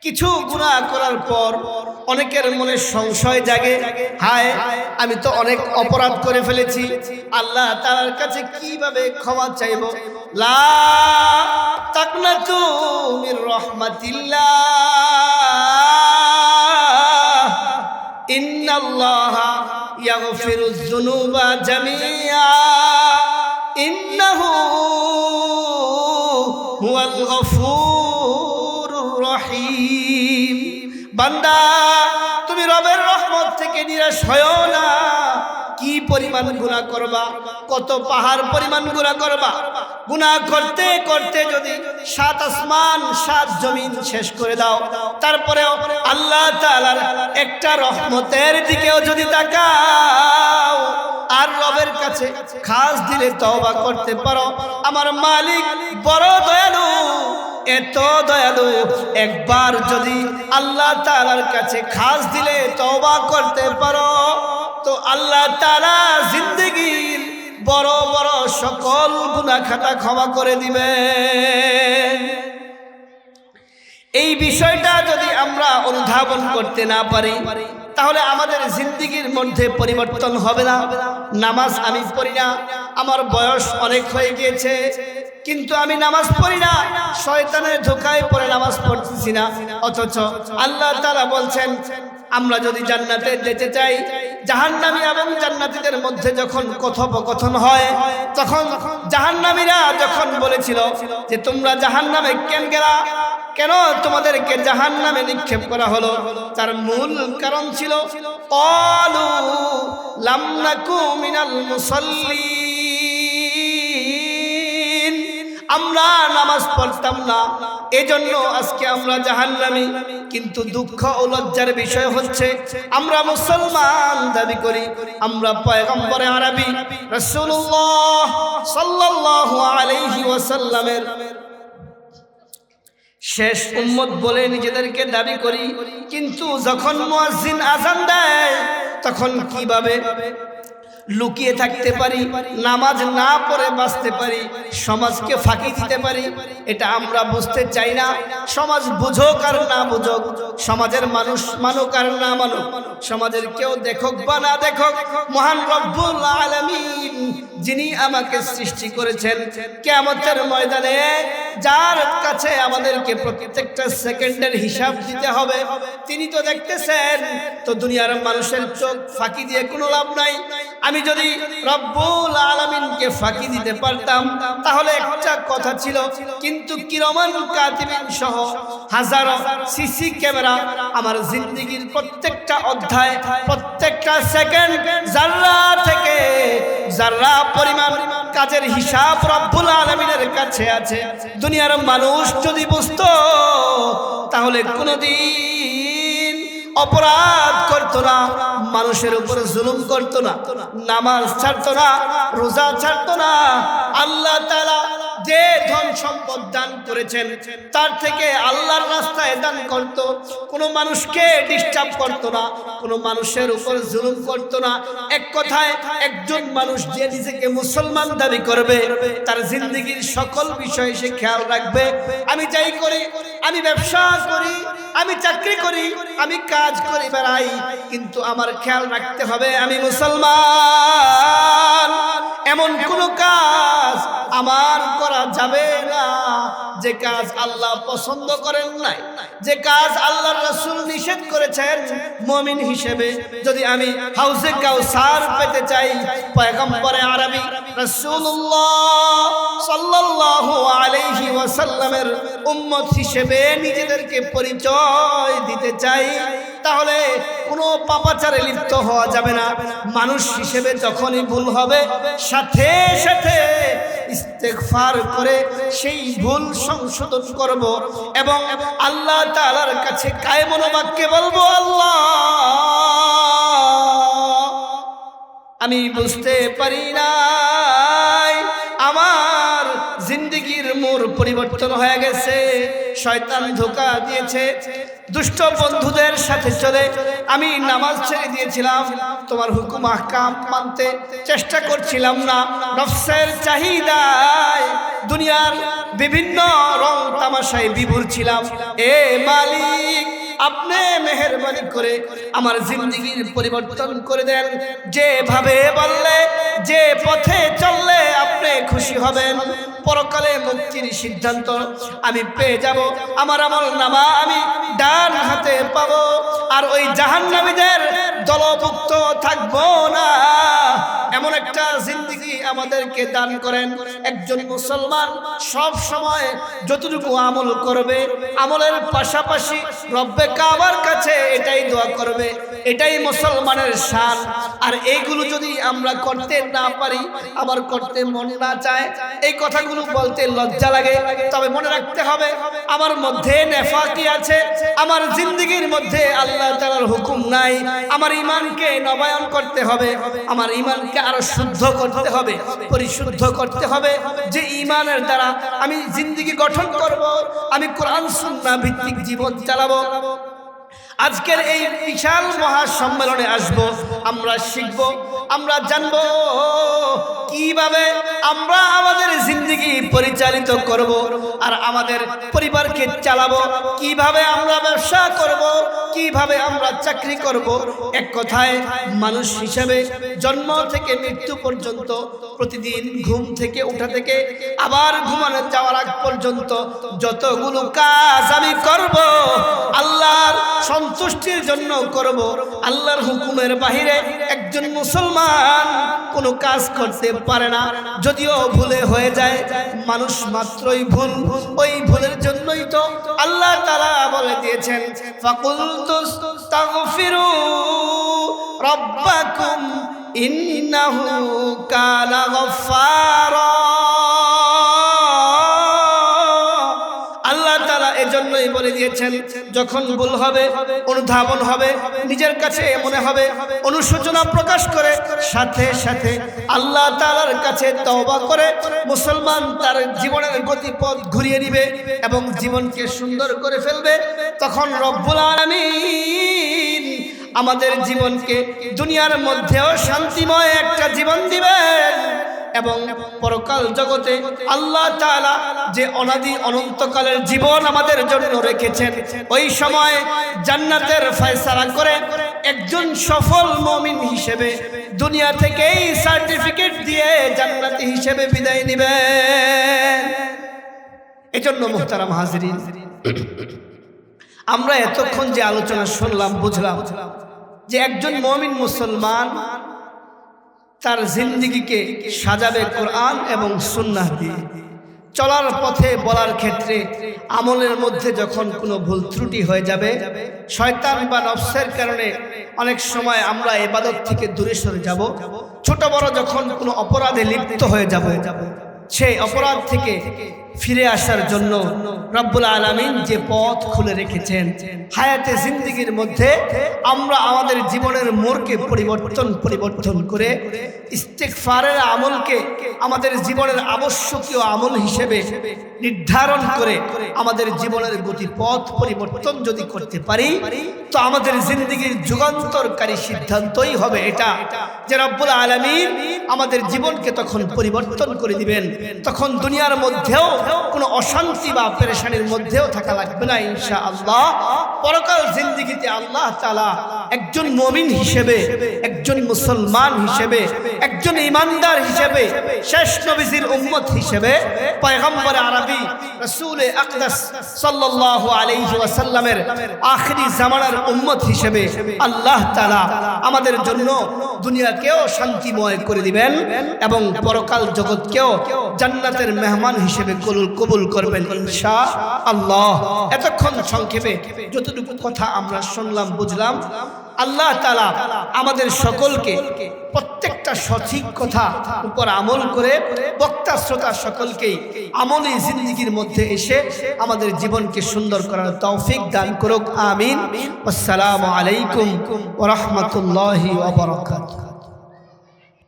কিছু গুণা করার পর অনেকের মনে সংশয় জাগে, হায়, আমি তো অনেক অপরাধ করে ফেলেছি। আল্লাহ তার কাছে কীভাবে ক্ষমা চাইব? লা রাহমাতিল্লাহ। ইন্নাল্লাহা জামিআ। ইন্নাহু বান্দা, তুমি রবের রহমত থেকে নিরাশ হয়ো না। কি পরিমাণ গুনাহ করবা? কত পাহাড় পরিমাণ গুনাহ করবা? গুনাহ করতে করতে যদি সাত আসমান, সাত জমিন শেষ করে দাও, তারপরেও আল্লাহ তাআলার একটা রহমতের দিকেও যদি তাকাও, আর রবের কাছে খাস দিলে তওবা করতে পারো। আমার মালিক বড় দয়ালু। এত দয়ালু। একবার যদি আল্লাহ তাআলার কাছে খাস দিলে তবা করতে পারো, তো আল্লাহ তাআলা জিন্দগির বড় বড় সকল গুনাহ খাতা ক্ষমা করে দিবে। এই বিষয়টা যদি আমরা অনুধাবন করতে না পারি তাহলে আমাদের জিন্দিগির মধ্যে পরিবর্তন হবে না। নামাজ আমি পড়ি না। আমার বয়স অনেক হয়ে গিয়েছে। কিন্তু আমি নামাজ পড়ি না। শয়তানের ধোকায় পরে নামাজ পড়তেছি না। অথচ আল্লাহ তারা বলছেন আমরা যদি জান্নাতে যেতে চাই, জাহান্নামী এবং জান্নাতীদের মধ্যে যখন কথোপকথন হয়, তখন জাহান্নামীরা যখন বলেছিল যে তোমরা জাহান্নামে কেন গেলা, কেন তোমাদেরকে জাহান নামে নিক্ষেপ করা হলো, তার মূল কারণ ছিল অলু লামনাকু মিনাল মুসল্লিন। আমরা নামাজ পড়তাম না। এজন্য আজকে আমরা জাহান্নামী। কিন্তু দুঃখ ও লজ্জার বিষয় হচ্ছে, আমরা মুসলমান দাবি করি, আমরা পয়গম্বরে আরবি রাসূলুল্লাহ সাল্লাল্লাহু আলাইহি ওয়াসাল্লামের শেষ উম্মত বলে নিজেদেরকে দাবি করি। কিন্তু যখন মুয়াজ্জিন আজান দেয়, তখন কীভাবে লুকিয়ে থাকতে পারি, নামাজ না পড়ে বাঁচতে পারি, সমাজকে ফাঁকি দিতে পারি, এটা আমরা বুঝতে চাই না। সমাজ বুঝুক আর না বুঝুক, সমাজের মানুষ মানুক আর না মানুক, সমাজের কেউ দেখুক বা না দেখুক, মহান রব্বুল আলামিন যিনি আমাকে সৃষ্টি করেছেন কেমতের ময়দানে, যার কাছে আমাদেরকে প্রত্যেকটা সেকেন্ডের হিসাব দিতে হবে। তিনি তো দেখতেছেন, তো দুনিয়ার মানুষের চোখ ফাঁকি দিয়ে কোনো লাভ নাই। আমি যদি রব্বুল আলমিনকে ফাঁকি দিতে পারতাম, তাহলে একটা কথা ছিল, কিন্তু কিরমান কাতিবিন সহ হাজারো সিসি ক্যামেরা আমার জিন্দগির প্রত্যেকটা অধ্যায়, প্রত্যেকটা সেকেন্ড জাররা থেকে জাররা পরিমাণ কাজের হিসাব রব্বুল আলমিনের কাছে আছে, দুনিয়ার মানুষ যদি বুঝতো, তাহলে কোনোদিন অপরাধ করতো না। মানুষের উপরে জুলুম করতো না, নামাজ ছাড়তো না, রোজা ছাড়তো না। আল্লাহ তাআলা যে ধন সম্পদ দান করেছেন, তার থেকে আল্লাহর রাস্তায় দান করত। কোনো মানুষকে ডিস্টার্ব করতো না, কোনো মানুষের উপর জুলুম করতো না। এক কথায়, একজন মানুষ যে নিজেকে মুসলমান দাবি করবে, তার জিন্দগির সকল বিষয়ে সে খেয়াল রাখবে। আমি যাই করি আমি ব্যবসা করি, আমি চাকরি করি, আমি কাজ করি বেড়াই, কিন্তু আমার খেয়াল রাখতে হবে আমি মুসলমান। এমন কোন কাজ আমার করা যাবে না, যে কাজ আল্লাহ পছন্দ করেন নাই। যে কাজ আল্লাহ রাসূল নিষেধ করেছেন, মমিন হিসেবে যদি আমি হাউসে কাউসার পেতে চাই, পয়গম্বরে আরবি রাসূলুল্লাহ সাল্লাল্লাহু আলাইহি ওয়াসাল্লামের উম্মত হিসেবে নিজেদেরকে পরিচয় দিতে চাই। তাহলে কোনো পাপাচারে লিপ্ত হওয়া যাবে না। মানুষ হিসেবে যখনই ভুল হবে, সাথে সাথে ইস্তেগফার করে সেই ভুল সংশোধন করব এবং আল্লাহ তালার কাছে কায়মন বাক্যে বলব, আল্লাহ, আমি বুঝতে পারি নাই মোর পরিবর্তন হয়ে গেছে। শয়তান ধোকা দিয়েছে। দুষ্ট বন্ধুদের সাথে চলে আমি নামাজ ছেড়ে দিয়েছিলাম। তোমার হুকুম, আহকাম মানতে চেষ্টা করছিলাম না। নফসের চাহিদায় দুনিয়ার বিভিন্ন রং তামাশায় বিভুর ছিলাম। এ মালিক, আপনি মেহরবানি করে আমার জিন্দগির পরিবর্তন করে দেন। যেভাবে বললে, যে পথে চললে আপনি খুশি হবেন, পরকালে মুক্তির সিদ্ধান্ত আমি পেয়ে যাব। আমার আমল নামা আমি ডান হাতে পাবো, আর ওই জাহান্নামীদের দলভুক্ত থাকব না। এমন একটা জিন্দগি আমাদেরকে দান করেন। একজন মুসলমান সব সময় যতটুকু আমল করবে, আমলের পাশাপাশি রব্বে কাবার কাছে এটাই দোয়া করবে। এটাই মুসলমানের শান। আর এইগুলো যদি আমরা করতে না পারি, আবার করতে মন না চায়, এই কথাগুলো বলতে লজ্জা লাগে। তবে মনে রাখতে হবে, আমার মধ্যে নেফাকি আছে, আমার জিন্দগির মধ্যে আল্লাহ তাআলার হুকুম নাই। আমার ইমানকে নবায়ন করতে হবে, আমার ইমানকে আরও শুদ্ধ করতে হবে, পরিশুদ্ধ করতে হবে। যে ইমানের দ্বারা আমি জিন্দগি গঠন করব, আমি কোরআন, সুন্নাহ ভিত্তিক জীবন চালাবো। আজকের এই বিশাল মহাসম্মেলনে আসব। আমরা শিখব, আমরা জানব কীভাবে আমরা আমাদের জিন্দগি পরিচালিত করব আর আমাদের পরিবারকে চালাবো। কীভাবে আমরা ব্যবসা করব, কীভাবে আমরা চাকরি করব। এক কথায়, মানুষ হিসেবে জন্ম থেকে মৃত্যু পর্যন্ত, প্রতিদিন ঘুম থেকে উঠা থেকে আবার ঘুমানো যাওয়ার আগ পর্যন্ত যতগুলো কাজ আমি করব, আল্লাহর সন্তুষ্টির জন্য করব। আল্লাহর হুকুমের বাহিরে একজন মুসলমান কোনো কাজ করতে পারে না। যদিও ভুলে হয়ে যায়, মানুষ মাত্রই ভুল। ওই ভুলের জন্যই তো আল্লাহ তারা বলে দিয়েছেন ফাকুল তাগফিরু রব্বাকুম ইন্নাহু কানা গফফারা। এজন্যই বলে দিয়েছেন, যখন ভুল হবে, অনুধাবন হবে, নিজের কাছে মনে হবে, অনুশোচনা প্রকাশ করে, সাথে সাথে আল্লাহ তালার কাছে তওবা করে, মুসলমান তার জীবনের গতিপথ ঘুরিয়ে দিবে এবং জীবনকে সুন্দর করে ফেলবে। তখন রব্বুল আলামিন আমাদের জীবনকে দুনিয়ার মধ্যেও শান্তিময় একটা জীবন দিবেন। এবং পরকাল জগতে আল্লাহ তাআলা যে অনাদি অনন্তকালের জীবন আমাদের জন্য রেখেছেন, ওই সময় জান্নাতের ফয়সালা করে একজন সফল মমিন হিসেবে দুনিয়া থেকেই সার্টিফিকেট দিয়ে জান্নাতি হিসেবে বিদায় নেবেন। এজন্য মুহতারাম হাজরিন, আমরা এতক্ষণ যে আলোচনা শুনলাম, বুঝলাম যে একজন মমিন মুসলমান তার জিন্দিগিকে সাজাবে কোরআন এবং সুন্নাহ দিয়ে। চলার পথে বলার ক্ষেত্রে আমলের মধ্যে যখন কোনো ভুল ত্রুটি হয়ে যাবে, শয়তান বা নফসের কারণে অনেক সময় আমরা এবাদত থেকে দূরে সরে যাব। ছোট বড় যখন কোনো অপরাধে লিপ্ত হয়ে যাব, সেই অপরাধ থেকে ফিরে আসার জন্য রব্বুল আলমিন যে পথ খুলে রেখেছেন, হায়াতে জিন্দিগির মধ্যে আমরা আমাদের জীবনের মোড়কে পরিবর্তন পরিবর্তন করে ইস্তেকফারের আমলকে আমাদের জীবনের আবশ্যকীয় আমল হিসেবে নির্ধারণ করে আমাদের জীবনের গতিপথ পরিবর্তন যদি করতে পারি, তো আমাদের জিন্দগির যুগান্তরকারী সিদ্ধান্তই হবে এটা। যে রব্বুল আলমিন আমাদের জীবনকে তখন পরিবর্তন করে দিবেন, তখন দুনিয়ার মধ্যেও কোনো অশান্তি বা পেরেশানির মধ্যেও থাকা লাগবে না ইনশা আল্লাহ পরকাল জিন্দিগিতে আল্লাহ তালা একজন মমিন হিসেবে, একজন মুসলমান হিসেবে, একজন ইমানদার হিসেবে, শেষ নবীজির উম্মত হিসেবে পয়গম্বর আরবি রসুল আকদাস সাল্লাল্লাহু আলাইহি ওয়াসাল্লামের আখরি জামানার উম্মত হিসেবে আল্লাহ তালা আমাদের জন্য দুনিয়াকেও শান্তিময় করে দিবেন এবং পরকাল জগৎকেও জান্নাতের মেহমান হিসেবে কবুল কবুল করবেন ইনশা আল্লাহ। এতক্ষণ সংক্ষেপে যতটুকু কথা আমরা শুনলাম, বুঝলাম, আল্লাহ তালা আমাদের সকলকে প্রত্যেকটা সঠিক কথা উপর আমল করে বক্তা, শ্রোতা সকলকেই আমলে জিন্দগির মধ্যে এসে আমাদের জীবনকে সুন্দর করার তৌফিক দান করুক, আমিন। আসসালামু আলাইকুম ওরহমতুল্লাহি ওবরাকাতুহু